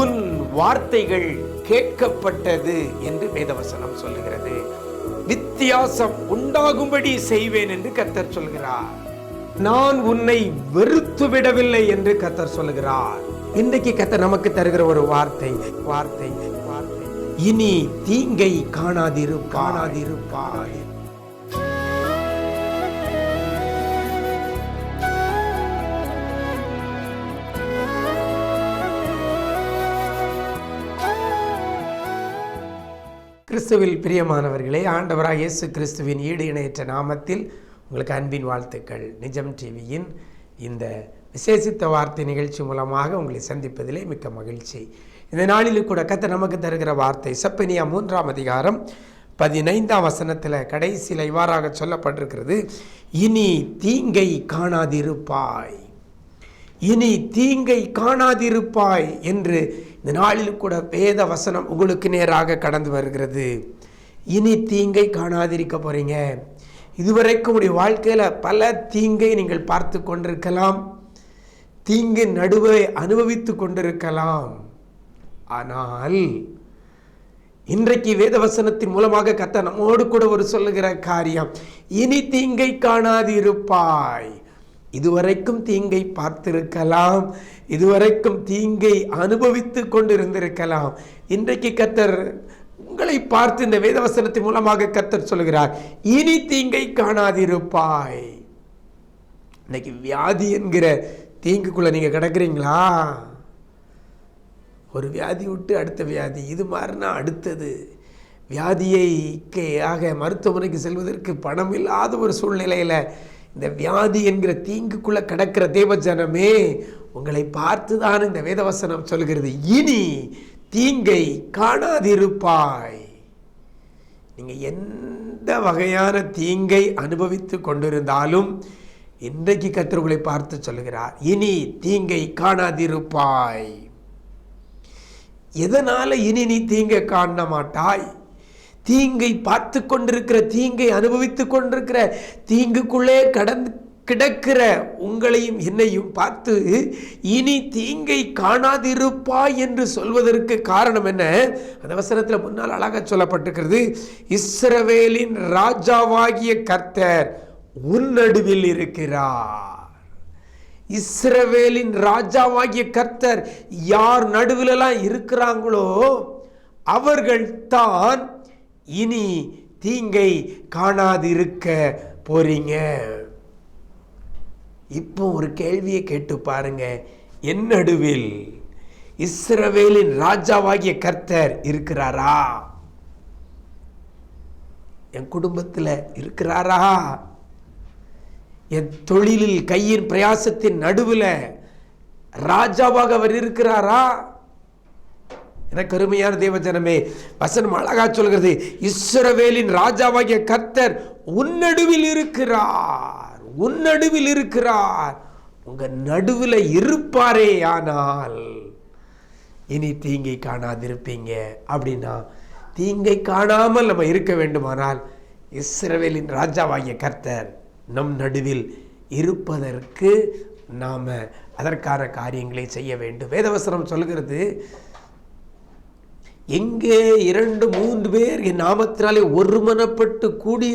உன் வார்த்தைகள் கேட்கப்பட்டது என்று வேதவசனம் சொல்லுகிறது. வித்தியாசம் உண்டாகும்படி செய்வேன் என்று கத்தர் சொல்கிறார். நான் உன்னை வெறுத்து விடவில்லை என்று கத்தர் சொல்லுகிறார். இன்றைக்கு கத்தர் நமக்கு தருகிற ஒரு வார்த்தை வார்த்தை வார்த்தை. இனி தீங்கை காணாதிரு காணாதிருப்பாய் கிறிஸ்துவில் பிரியமானவர்களே ஆண்டவராக இயேசு கிறிஸ்துவின் ஈடு இணையற்ற நாமத்தில் உங்களுக்கு அன்பின் வாழ்த்துக்கள். நிஜம் டிவியின் இந்த விசேஷித்த வார்த்தை நிகழ்ச்சி மூலமாக உங்களை சந்திப்பதிலே மிக்க மகிழ்ச்சி. இந்த நாளில் கூட கத்த நமக்கு தருகிற வார்த்தை சப்பனியா மூன்றாம் அதிகாரம் பதினைந்தாம் வசனத்தில் கடைசியில் இவ்வாறாக சொல்லப்பட்டிருக்கிறது இனி தீங்கை காணாதிருப்பாய். இனி தீங்கை காணாதிருப்பாய் என்று இந்த நாளில் கூட வேத வசனம் உங்களுக்கு நேராக கடந்து வருகிறது. இனி தீங்கை காணாதிருக்க போறீங்க. இதுவரைக்கும் உடைய வாழ்க்கையில் பல தீங்கை நீங்கள் பார்த்து கொண்டிருக்கலாம். தீங்கு நடுவை அனுபவித்து கொண்டிருக்கலாம். ஆனால் இன்றைக்கு வேதவசனத்தின் மூலமாக கத்த நம்மோடு கூட ஒரு சொல்லுகிற காரியம் இனி தீங்கை காணாதிருப்பாய். இதுவரைக்கும் தீங்கை பார்த்திருக்கலாம். இதுவரைக்கும் தீங்கை அனுபவித்து கொண்டிருந்திருக்கலாம். இன்றைக்கு கத்தர் உங்களை பார்த்து இந்த வேதவசனத்தின் மூலமாக கத்தர் சொல்கிறார் இனி தீங்கை காணாதிருப்பாய். இன்னைக்கு வியாதி என்கிற தீங்குக்குள்ள நீங்க கிடக்குறீங்களா? ஒரு வியாதி விட்டு அடுத்த வியாதி இது மாதிரினா அடுத்தது. வியாதியை ஆக மருத்துவமனைக்கு செல்வதற்கு பணம் இல்லாத ஒரு சூழ்நிலையில் இந்த வியாதி என்கிற தீங்குக்குள்ளே கிடக்கிற தேவஜனமே உங்களை பார்த்து தான் இந்த வேதவசனம் சொல்கிறது. இனி தீங்கை காணாதிருப்பாய். நீங்கள் எந்த வகையான தீங்கை அனுபவித்து கொண்டிருந்தாலும் இன்றைக்கு கர்த்தர் பார்த்து சொல்கிறார் இனி தீங்கை காணாதிருப்பாய். எதனால் இனி நீ தீங்கை காண மாட்டாய் தீங்கை பார்த்து கொண்டிருக்கிற தீங்கை அனுபவித்து கொண்டிருக்கிற தீங்குக்குள்ளே கடந்து கிடக்கிற உங்களையும் என்னையும் பார்த்து இனி தீங்கை காணாதிருப்பாய் என்று சொல்வதற்கு காரணம் என்ன? அந்த வசனத்தில் முன்னால் அழகாக சொல்லப்பட்டிருக்கிறது இஸ்ரவேலின் ராஜாவாகிய கர்த்தர் உன்னடுவில் இருக்கிறார். இஸ்ரவேலின் ராஜாவாகிய கர்த்தர் யார் நடுவிலெல்லாம் இருக்கிறாங்களோ அவர்கள் தான் இனி தீங்கை காணாதிருக்க போறீங்க. இப்போ ஒரு கேள்வியை கேட்டு பாருங்க. என் நடுவில் இஸ்ரவேலின் ராஜாவாகிய கர்த்தர் இருக்கிறாரா? என் குடும்பத்தில் இருக்கிறாரா? என் தொழிலில் கையின் பிரயாசத்தின் நடுவில் ராஜாவாக அவர் இருக்கிறாரா? எனக்கு அருமையான தேவஜனமே வசனம் அழகா சொல்கிறது இஸ்ரவேலின் ராஜாவாகிய கர்த்தர் உன்னடுவில் இருக்கிறார் உன்னடுவில் இருக்கிறார். உங்க நடுவில் இருப்பாரே ஆனால் இனி தீங்கை காணாதிருப்பீங்க. அப்படின்னா தீங்கை காணாமல் நம்ம இருக்க வேண்டுமானால் இஸ்ரவேலின் ராஜாவாகிய கர்த்தர் நம் நடுவில் இருப்பதற்கு நாம் அதற்கான காரியங்களை செய்ய வேண்டும். வேதவசனம் சொல்கிறது எங்கே இரண்டு மூன்று பேர் என் நாமத்தினாலே ஒருமனப்பட்டு கூடி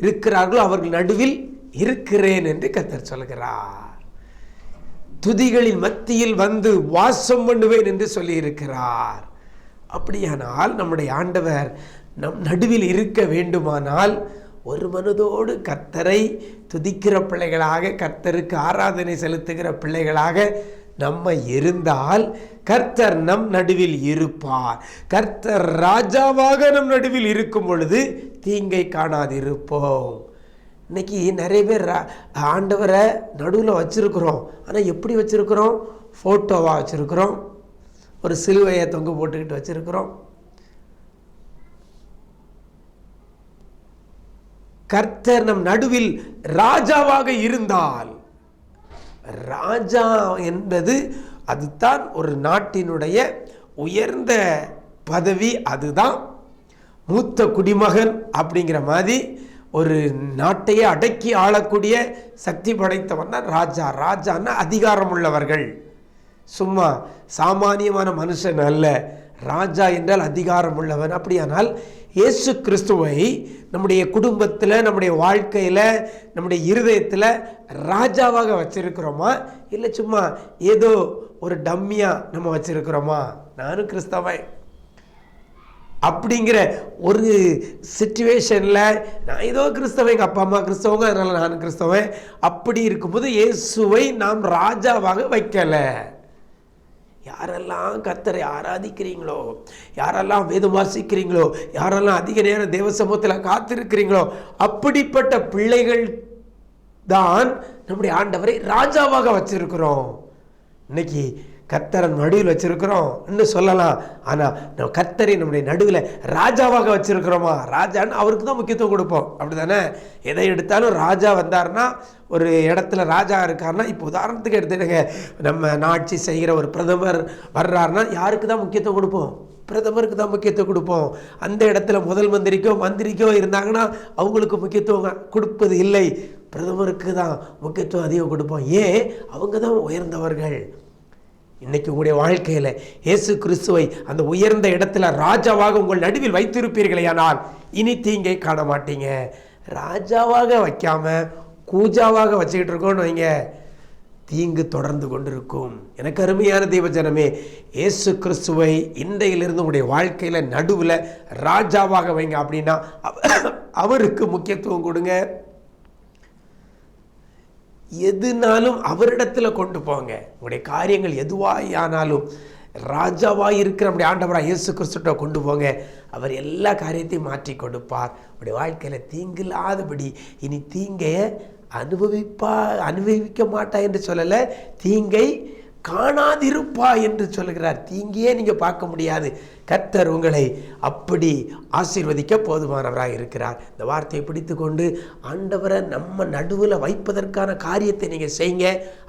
இருக்கிறார்களோ அவர்கள் நடுவில் இருக்கிறேன் என்று கத்தர் சொல்கிறார். துதிகளின் மத்தியில் வந்து வாசம் பண்ணுவேன் என்று சொல்லியிருக்கிறார். அப்படியானால் நம்முடைய ஆண்டவர் நம் நடுவில் இருக்க வேண்டுமானால் ஒரு மனதோடு கத்தரை துதிக்கிற பிள்ளைகளாக கத்தருக்கு ஆராதனை செலுத்துகிற பிள்ளைகளாக நம்ம இருந்தால் கர்த்தர் நம் நடுவில் இருப்பார். கர்த்தர் ராஜாவாக நம் நடுவில் இருக்கும் பொழுது தீங்கை காணாதிருப்போம். இன்னைக்கு நிறைய பேர் ரா- ஆண்டவரை நடுவில் வச்சுருக்குறோம். ஆனால் எப்படி வச்சுருக்குறோம்? ஃபோட்டோவாக வச்சுருக்குறோம். ஒரு சிலுவையை தொங்க போட்டுக்கிட்டு வச்சிருக்கிறோம். கர்த்தர் நம் நடுவில் ராஜாவாக இருந்தால் ராஜா என்பது அதுதான் ஒரு நாட்டினுடைய உயர்ந்த பதவி அதுதான் மூத்த குடிமகன் அப்படிங்கிற மாதிரி ஒரு நாட்டையே அடக்கி ஆளக்கூடிய சக்தி படைத்தவன் தான் ராஜா. ராஜான்னா அதிகாரம் உள்ளவர்கள் சும்மா சாமானியமான மனுஷன் அல்ல. ராஜா என்றால் அதிகாரம் உள்ளவன் அப்படியானால் இயேசு கிறிஸ்துவை நம்முடைய குடும்பத்தில் நம்முடைய வாழ்க்கையில் நம்முடைய இருதயத்தில் ராஜாவாக வச்சுருக்கிறோமா? இல்லை சும்மா ஏதோ ஒரு டம்மியாக நம்ம வச்சுருக்கிறோமா? நானும் கிறிஸ்தவன். அப்படிங்கிற ஒரு சுச்சுவேஷனில் நான் ஏதோ கிறிஸ்தவன் எங்கள் அப்பா அம்மா கிறிஸ்தவங்க அதனால் நானும் கிறிஸ்தவன். அப்படி இருக்கும்போது இயேசுவை நாம் ராஜாவாக வைக்கலை. யாரெல்லாம் கத்தரை ஆராதிக்கிறீங்களோ யாரெல்லாம் வேதம் வாசிக்கிறீங்களோ யாரெல்லாம் அதிக நேரம் தேவ சமூகத்தில் காத்திருக்கிறீங்களோ அப்படிப்பட்ட பிள்ளைகள் தான் நம்முடைய ஆண்டவரை ராஜாவாக வச்சிருக்கிறோம். இன்னைக்கு கத்தரை நடுவில் வச்சிருக்கிறோம் இன்னும் சொல்லலாம். ஆனால் நம்ம கத்தரை நம்முடைய நடுவில் ராஜாவாக வச்சுருக்கிறோமா? ராஜான்னு அவருக்கு தான் முக்கியத்துவம் கொடுப்போம். அப்படி தானே எதை எடுத்தாலும் ராஜா வந்தார்னா ஒரு இடத்துல ராஜா இருக்காருன்னா இப்போ உதாரணத்துக்கு எடுத்துடுங்க நம்ம நாட்சி செய்கிற ஒரு பிரதமர் வர்றாருன்னா யாருக்கு தான் முக்கியத்துவம் கொடுப்போம்? பிரதமருக்கு தான் முக்கியத்துவம் கொடுப்போம். அந்த இடத்துல முதல் மந்திரிக்கோ மந்திரிக்கோ இருந்தாங்கன்னா அவங்களுக்கு முக்கியத்துவம் கொடுப்பது இல்லை. பிரதமருக்கு தான் முக்கியத்துவம் அதிகம் கொடுப்போம். ஏன்? அவங்க தான் உயர்ந்தவர்கள். இன்னைக்கு உங்களுடைய வாழ்க்கையில் இயேசு கிறிஸ்துவை அந்த உயர்ந்த இடத்துல ராஜாவாக உங்கள் நடுவில் வைத்திருப்பீர்களே ஆனால் இனி தீங்கை காண மாட்டீங்க. ராஜாவாக வைக்காம கூஜாவாக வச்சுக்கிட்டு இருக்கோம்னு வைங்க. தீங்கு தொடர்ந்து கொண்டிருக்கும். எனக்கு அருமையான தெய்வஜனமே இயேசு கிறிஸ்துவை இன்றையிலிருந்து உங்களுடைய வாழ்க்கையில் நடுவில் ராஜாவாக வைங்க அப்படின்னா அவ- அவருக்கு முக்கியத்துவம் கொடுங்க. எதுனாலும் அவரிடத்துல கொண்டு போங்க. உங்களுடைய காரியங்கள் எதுவாயானாலும் ராஜாவாக இருக்கிற நம்முடைய ஆண்டவராக இயேசு கிறிஸ்துட்ட கொண்டு போங்க. அவர் எல்லா காரியத்தையும் மாற்றி கொடுப்பார். உங்களுடைய வாழ்க்கையில் தீங்கில்லாதபடி இனி தீங்கை அனுபவிப்பா அனுபவிக்க மாட்டா என்று சொல்லலை. தீங்கை காணாதிருப்பா என்று சொல்லுகிறார். தீங்கியே நீங்கள் பார்க்க முடியாது. கர்த்தர் உங்களை அப்படி ஆசீர்வதிக்க போதுமானவராக இருக்கிறார். இந்த வார்த்தையை பிடித்து கொண்டு ஆண்டவரை நம்ம நடுவில் வைப்பதற்கான காரியத்தை நீங்கள் செய்யுங்க.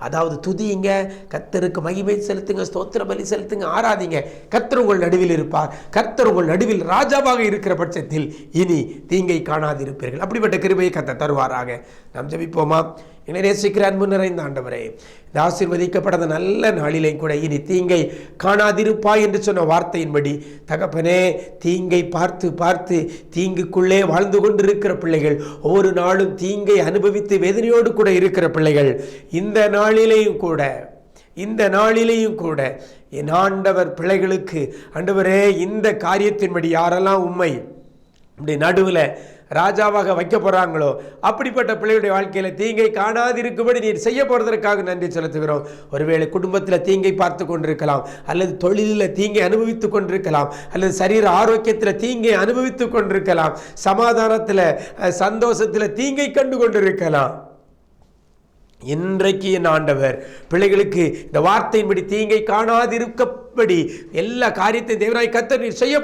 அதாவது துதியுங்க. கர்த்தருக்கு மகிமை செலுத்துங்க ஸ்தோத்திர பலி செலுத்துங்க ஆராதிங்க. கர்த்தர் உங்கள் நடுவில் இருப்பார். கர்த்தர் உங்கள் நடுவில் ராஜாவாக இருக்கிற பட்சத்தில் இனி தீங்கை காணாதிருப்பீர்கள். அப்படிப்பட்ட கிருபையை கர்த்தர் தருவாராக. நாம் ஜபிப்போமா? என்னை நேசிக்கிற அன்பு நிறைந்த ஆண்டவரே இந்த ஆசிர்வதிக்கப்படாத நல்ல நாளிலே கூட இனி தீங்கை காணாதிருப்பாய் என்று சொன்ன வார்த்தையின்படி தகப்பனே தீங்கை பார்த்து பார்த்து தீங்குக்குள்ளே வாழ்ந்து கொண்டிருக்கிற பிள்ளைகள் ஒவ்வொரு நாளும் தீங்கை அனுபவித்து வேதனையோடு கூட இருக்கிற பிள்ளைகள் இந்த நாளிலேயும் கூட இந்த நாளிலேயும் கூட என் ஆண்டவர் பிள்ளைகளுக்கு ஆண்டவரே இந்த காரியத்தின்படி யாரெல்லாம் உண்மை இப்படி நடுவில் ராஜாவாக வைக்க போகிறாங்களோ அப்படிப்பட்ட பிள்ளையுடைய வாழ்க்கையில் தீங்கை காணாதிருக்கும்படி நீர் செய்ய போகிறதற்காக நன்றி செலுத்துகிறோம். ஒருவேளை குடும்பத்தில் தீங்கை பார்த்து கொண்டிருக்கலாம் அல்லது தொழிலில் தீங்கை அனுபவித்து கொண்டிருக்கலாம் அல்லது சரீர ஆரோக்கியத்தில் தீங்கை அனுபவித்து கொண்டிருக்கலாம் சமாதானத்தில் சந்தோஷத்தில் தீங்கை கண்டு கொண்டிருக்கலாம் இன்றைக்கு என் ஆண்டவர் பிள்ளைகளுக்கு இந்த வார்த்தையின்படி தீங்கை காணாதிருக்கப்படி எல்லா காரியத்தையும் தேவராய் கத்தர் நீர் செய்ய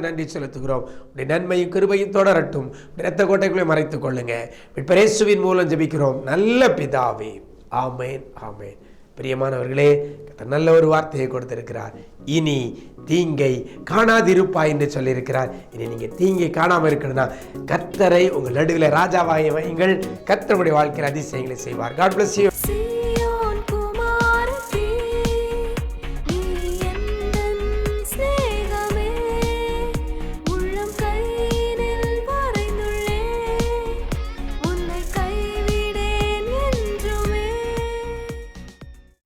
நன்றி செலுத்துகிறோம். உடைய நன்மையும் கிருபையும் தொடரட்டும். இரத்த கோட்டைக்குள்ளே மறைத்துக் கொள்ளுங்க. பிரேசுவின் மூலம் ஜெபிக்கிறோம். நல்ல பிதாவே. ஆமேன் ஆமேன். பிரியமானவர்களே நல்ல ஒரு வார்த்தையை கொடுத்திருக்கிறார். இனி தீங்கை காணாதிருப்பா என்று சொல்லியிருக்கிறார். இனி நீங்கள் தீங்கை காணாமல் இருக்கணும்னா கத்தரை உங்கள் நடுவில் ராஜாவாக வையுங்கள். கத்தருடைய வாழ்க்கையில் அதிசயங்களை செய்வார். God bless you